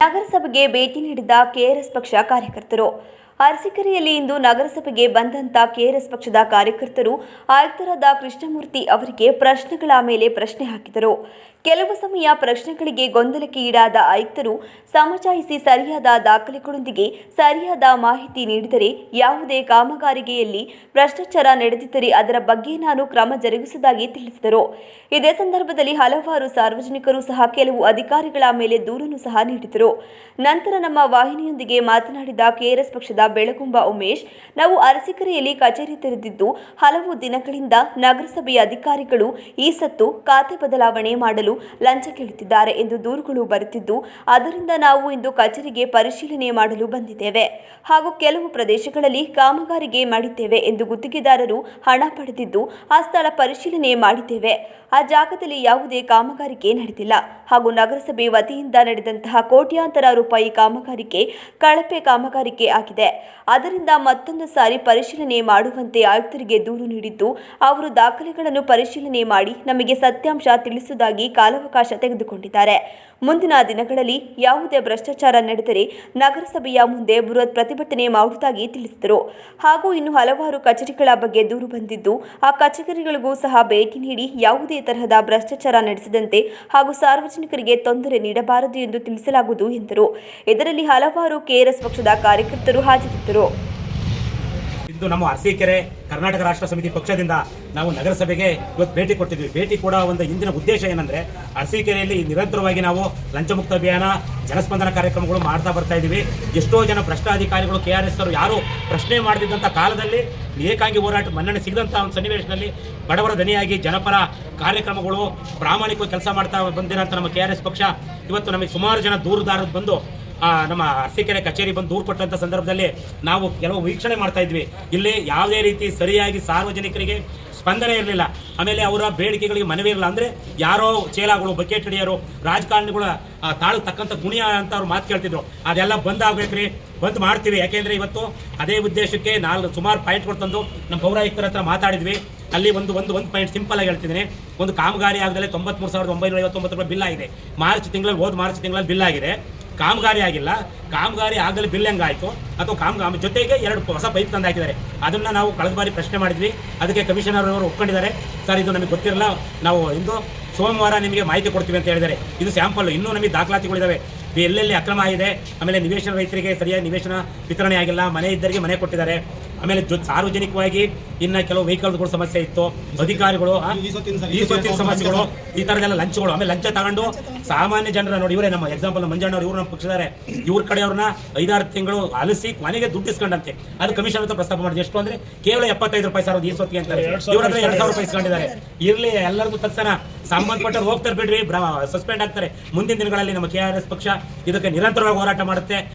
ನಗರಸಭೆಗೆ ಭೇಟಿ ನೀಡಿದ ಕೆಆರ್ಎಸ್ ಪಕ್ಷ ಕಾರ್ಯಕರ್ತರು ಅರಸೀಕೆರೆಯಲ್ಲಿ ಇಂದು ನಗರಸಭೆಗೆ ಬಂದಂತ ಕೆಆರ್ಎಸ್ ಪಕ್ಷದ ಕಾರ್ಯಕರ್ತರು ಆಯುಕ್ತರಾದ ಕೃಷ್ಣಮೂರ್ತಿ ಅವರಿಗೆ ಪ್ರಶ್ನೆಗಳ ಮೇಲೆ ಪ್ರಶ್ನೆ ಹಾಕಿದರು. ಕೆಲವು ಸಮಯ ಪ್ರಶ್ನೆಗಳಿಗೆ ಗೊಂದಲಕ್ಕೆ ಈಡಾದ ಆಯುಕ್ತರು ಸಮಜಾಯಿಸಿ ಸರಿಯಾದ ದಾಖಲೆಗಳೊಂದಿಗೆ ಸರಿಯಾದ ಮಾಹಿತಿ ನೀಡಿದರೆ ಯಾವುದೇ ಕಾಮಗಾರಿಕೆಯಲ್ಲಿ ಭ್ರಷ್ಟಾಚಾರ ನಡೆದಿದ್ದರೆ ಅದರ ಬಗ್ಗೆ ನಾನು ಕ್ರಮ ಜರುಗಿಸುವುದಾಗಿ ತಿಳಿಸಿದರು. ಇದೇ ಸಂದರ್ಭದಲ್ಲಿ ಹಲವಾರು ಸಾರ್ವಜನಿಕರು ಸಹ ಕೆಲವು ಅಧಿಕಾರಿಗಳ ಮೇಲೆ ದೂರನ್ನು ಸಹ ನೀಡಿದರು. ನಂತರ ನಮ್ಮ ವಾಹಿನಿಯೊಂದಿಗೆ ಮಾತನಾಡಿದ ಕೆಆರ್ಎಸ್ ಪಕ್ಷದ ಬೆಳಗುಂಬ ಉಮೇಶ್, ನಾವು ಅರಸಿಕರೆಯಲ್ಲಿ ಕಚೇರಿ ತೆರೆದಿದ್ದು ಹಲವು ದಿನಗಳಿಂದ ನಗರಸಭೆಯ ಅಧಿಕಾರಿಗಳು ಈ ಸತ್ತು ಖಾತೆ ಬದಲಾವಣೆ ಮಾಡಲು ಲಂಚ ಕೇಳುತ್ತಿದ್ದಾರೆ ಎಂದು ದೂರುಗಳು ಬರುತ್ತಿದ್ದು, ಅದರಿಂದ ನಾವು ಇಂದು ಕಚೇರಿಗೆ ಪರಿಶೀಲನೆ ಮಾಡಲು ಬಂದಿದ್ದೇವೆ. ಹಾಗೂ ಕೆಲವು ಪ್ರದೇಶಗಳಲ್ಲಿ ಕಾಮಗಾರಿಗೆ ಮಾಡಿದ್ದೇವೆ ಎಂದು ಗುತ್ತಿಗೆದಾರರು ಹಣ ಪಡೆದಿದ್ದು, ಆ ಸ್ಥಳ ಪರಿಶೀಲನೆ ಮಾಡಿದ್ದೇವೆ. ಆ ಜಾಗದಲ್ಲಿ ಯಾವುದೇ ಕಾಮಗಾರಿಕೆ ನಡೆದಿಲ್ಲ. ಹಾಗೂ ನಗರಸಭೆ ವತಿಯಿಂದ ನಡೆದಂತಹ ಕೋಟ್ಯಾಂತರ ರೂಪಾಯಿ ಕಾಮಗಾರಿಕೆ ಕಳಪೆ ಕಾಮಗಾರಿಕೆ ಆಗಿದೆ. ಅದರಿಂದ ಮತ್ತೊಂದು ಸಾರಿ ಪರಿಶೀಲನೆ ಮಾಡುವಂತೆ ಆಯುಕ್ತರಿಗೆ ದೂರು ನೀಡಿದ್ದು, ಅವರು ದಾಖಲೆಗಳನ್ನು ಪರಿಶೀಲನೆ ಮಾಡಿ ನಮಗೆ ಸತ್ಯಾಂಶ ತಿಳಿಸುವುದಾಗಿ ಕಾಲಾವಕಾಶ ತೆಗೆದುಕೊಂಡಿದ್ದಾರೆ. ಮುಂದಿನ ದಿನಗಳಲ್ಲಿ ಯಾವುದೇ ಭ್ರಷ್ಟಾಚಾರ ನಡೆದರೆ ನಗರಸಭೆಯ ಮುಂದೆ ಬೃಹತ್ ಪ್ರತಿಭಟನೆ ಮಾಡುವುದಾಗಿ ತಿಳಿಸಿದರು. ಹಾಗೂ ಇನ್ನು ಹಲವಾರು ಕಚೇರಿಗಳ ಬಗ್ಗೆ ದೂರು ಬಂದಿದ್ದು, ಆ ಕಚೇರಿಗಳಿಗೂ ಸಹ ಭೇಟಿ ನೀಡಿ ಯಾವುದೇ ತರಹದ ಭ್ರಷ್ಟಾಚಾರ ನಡೆಸದಂತೆ ಹಾಗೂ ಸಾರ್ವಜನಿಕರಿಗೆ ತೊಂದರೆ ನೀಡಬಾರದು ಎಂದು ತಿಳಿಸಲಾಗುವುದು ಎಂದರು. ಇದರಲ್ಲಿ ಹಲವಾರು ಕೆಆರ್ಎಸ್ ಪಕ್ಷದ ಕಾರ್ಯಕರ್ತರು ಹಾಜರಿದ್ದರು ಇಂದು ನಮ್ಮ ಅರಸೀಕೆರೆ ಕರ್ನಾಟಕ ರಾಷ್ಟ್ರ ಸಮಿತಿ ಪಕ್ಷದಿಂದ ನಾವು ನಗರಸಭೆಗೆ ಇವತ್ತು ಭೇಟಿ ಕೊಟ್ಟಿದ್ವಿ. ಭೇಟಿ ಕೂಡ ಒಂದು ಇಂದಿನ ಉದ್ದೇಶ ಏನಂದ್ರೆ ಅರಸೀಕೆರೆಯಲ್ಲಿ ನಿರಂತರವಾಗಿ ನಾವು ಲಂಚಮುಕ್ತ ಅಭಿಯಾನ, ಜನಸ್ಪಂದನ ಕಾರ್ಯಕ್ರಮಗಳು ಮಾಡ್ತಾ ಬರ್ತಾ ಇದ್ದೀವಿ. ಎಷ್ಟೋ ಜನ ಭ್ರಷ್ಟಾಧಿಕಾರಿಗಳು, ಕೆ ಆರ್ ಎಸ್ ಅವರು ಯಾರು ಪ್ರಶ್ನೆ ಮಾಡದಿದ್ದಂಥ ಕಾಲದಲ್ಲಿ ಏಕಾಂಗಿ ಹೋರಾಟ ಮನ್ನಣೆ ಸಿಗದಂಥ ಒಂದು ಸನ್ನಿವೇಶದಲ್ಲಿ ಬಡವರ ದನಿಯಾಗಿ ಜನಪರ ಕಾರ್ಯಕ್ರಮಗಳು ಪ್ರಾಮಾಣಿಕವಾಗಿ ಕೆಲಸ ಮಾಡ್ತಾ ಬಂದಿರೋಂಥ ನಮ್ಮ ಕೆ ಪಕ್ಷ. ಇವತ್ತು ನಮಗೆ ಸುಮಾರು ಜನ ದೂರುದಾರರು ಬಂದು ನಮ್ಮ ಅರಸೀಕೆರೆ ಕಚೇರಿ ಬಂದು ದೂರು ಕೊಟ್ಟಂಥ ಸಂದರ್ಭದಲ್ಲಿ ನಾವು ಕೆಲವು ವೀಕ್ಷಣೆ ಮಾಡ್ತಾ ಇದ್ವಿ. ಇಲ್ಲಿ ಯಾವುದೇ ರೀತಿ ಸರಿಯಾಗಿ ಸಾರ್ವಜನಿಕರಿಗೆ ಸ್ಪಂದನೆ ಇರಲಿಲ್ಲ. ಆಮೇಲೆ ಅವರ ಬೇಡಿಕೆಗಳಿಗೆ ಮನವಿ ಇರಲಿಲ್ಲ. ಅಂದ್ರೆ ಯಾರೋ ಚೇಲಾಗಳು, ಬಕೆಟ್ ಹಿಡಿಯೋರು, ರಾಜಕಾರಣಿಗಳ ತಾಳು ತಕ್ಕಂತ ಗುಣಿಯ ಅಂತ ಅವ್ರು ಮಾತು ಕೇಳ್ತಿದ್ರು. ಅದೆಲ್ಲ ಬಂದ್ ಆಗ್ಬೇಕ್ರಿ, ಬಂದ್ ಮಾಡ್ತೀವಿ. ಯಾಕೆಂದರೆ ಇವತ್ತು ಅದೇ ಉದ್ದೇಶಕ್ಕೆ ನಾಲ್ಕು ಸುಮಾರು ಪಾಯಿಂಟ್ಗಳು ತಂದು ನಮ್ಮ ಪೌರಾಯುಕ್ತರ ಹತ್ರ ಮಾತಾಡಿದ್ವಿ. ಅಲ್ಲಿ ಒಂದು ಒಂದು ಒಂದು ಪಾಯಿಂಟ್ ಸಿಂಪಲ್ ಆಗಿ ಹೇಳ್ತಿದ್ದೀನಿ. ಒಂದು ಕಾಮಗಾರಿ ಆಗದಲ್ಲೇ ತೊಂಬತ್ಮೂರು ಸಾವಿರದ ಒಂಬೈನೂರ ಐವತ್ತೊಂಬತ್ತು ರೂಪಾಯಿ ಬಿಲ್ ಆಗಿದೆ. ಮಾರ್ಚ್ ತಿಂಗಳಲ್ಲಿ, ಹೋದ ಮಾರ್ಚ್ ತಿಂಗಳಲ್ಲಿ ಬಿಲ್ ಆಗಿದೆ. ಕಾಮಗಾರಿ ಆಗಿಲ್ಲ. ಕಾಮಗಾರಿ ಆಗಲಿ ಬಿಲ್ ಹೆಂಗಾಯ್ತು ಅಥವಾ ಕಾಮಗಾರಿ ಜೊತೆಗೆ ಎರಡು ಹೊಸ ಪೈಪ್ ತಂದು ಹಾಕಿದ್ದಾರೆ ಅದನ್ನ ನಾವು ಕಳೆದ ಬಾರಿ ಪ್ರಶ್ನೆ ಮಾಡಿದ್ವಿ. ಅದಕ್ಕೆ ಕಮಿಷನರ್ ಅವರು ಒಪ್ಕೊಂಡಿದ್ದಾರೆ. ಸರ್, ಇದು ನಮಗೆ ಗೊತ್ತಿರಲ್ಲ. ನಾವು ಇಂದು ಸೋಮವಾರ ನಿಮಗೆ ಮಾಹಿತಿ ಕೊಡ್ತೀವಿ ಅಂತ ಹೇಳಿದ್ದಾರೆ. ಇದು ಸ್ಯಾಂಪಲ್ ಇನ್ನೂ ನಮಗೆ ದಾಖಲಾತಿಗಳಿದ್ದಾವೆ ಎಲ್ಲೆಲ್ಲಿ ಅಕ್ರಮ ಆಗಿದೆ, ಆಮೇಲೆ ನಿವೇಶನ ರೈತರಿಗೆ ಸರಿಯಾಗಿ ನಿವೇಶನ ವಿತರಣೆ ಆಗಿಲ್ಲ. ಮನೆ ಇದ್ದರಿಗೆ ಮನೆ ಕೊಟ್ಟಿದ್ದಾರೆ. ಆಮೇಲೆ ಜೊ ಸಾರ್ವಜನಿಕವಾಗಿ ಇನ್ನ ಕೆಲವು ವೆಹಿಕಲ್ಗಳು ಸಮಸ್ಯೆ ಇತ್ತು. ಅಧಿಕಾರಿಗಳು ಈ ಸೊತ್ತಿನ ಸಮಸ್ಯೆಗಳು ಈ ತರದೆಲ್ಲ ಲಂಚಗಳು ಆಮೇಲೆ ಲಂಚ ತಗೊಂಡು ಸಾಮಾನ್ಯ ಜನರ ನೋಡಿ ಇವರೇ ನಮ್ಮ ಎಕ್ಸಾಂಪಲ್ ಮಂಜಣ್ಣ ಇವರು ನಮ್ಮ ಪಕ್ಷದಾರೆ ಇವ್ರ ಕಡೆಯವ್ರನ್ನ ಐದಾರು ತಿಂಗಳು ಅಲಸಿ ಕೊನೆಗೆ ದುಡ್ಡು ಇಸ್ಕೊಂಡಂತೆ. ಅದು ಕಮಿಷನ್ ಅಂತ ಪ್ರಸ್ತಾಪ ಮಾಡಿದೆ ಎಷ್ಟು ಅಂದ್ರೆ ಕೇವಲ ಎಪ್ಪತ್ತೈದು ರೂಪಾಯಿ ಸಾವಿರದ ಈ ಸೊತ್ತಿಗೆ ಅಂತಾರೆ ಇವ್ರ ಹತ್ರ ಎರಡ್ ಸಾವಿರ ರೂಪಾಯಿ ಇಸ್ಕೊಂಡಿದ್ದಾರೆ. ಇರ್ಲಿ ಎಲ್ಲರಿಗೂ ತಕ್ಷಣ ಸಂಬಂಧಪಟ್ಟವ್ರು ಹೋಗ್ತಾರೆ ಬಿಡ್ರಿ ಸಸ್ಪೆಂಡ್ ಆಗ್ತಾರೆ. ಮುಂದಿನ ದಿನಗಳಲ್ಲಿ ನಮ್ಮ ಕೆ ಆರ್ ಎಸ್ ಪಕ್ಷ ಇದಕ್ಕೆ ನಿರಂತರವಾಗಿ ಹೋರಾಟ ಮಾಡುತ್ತೆ.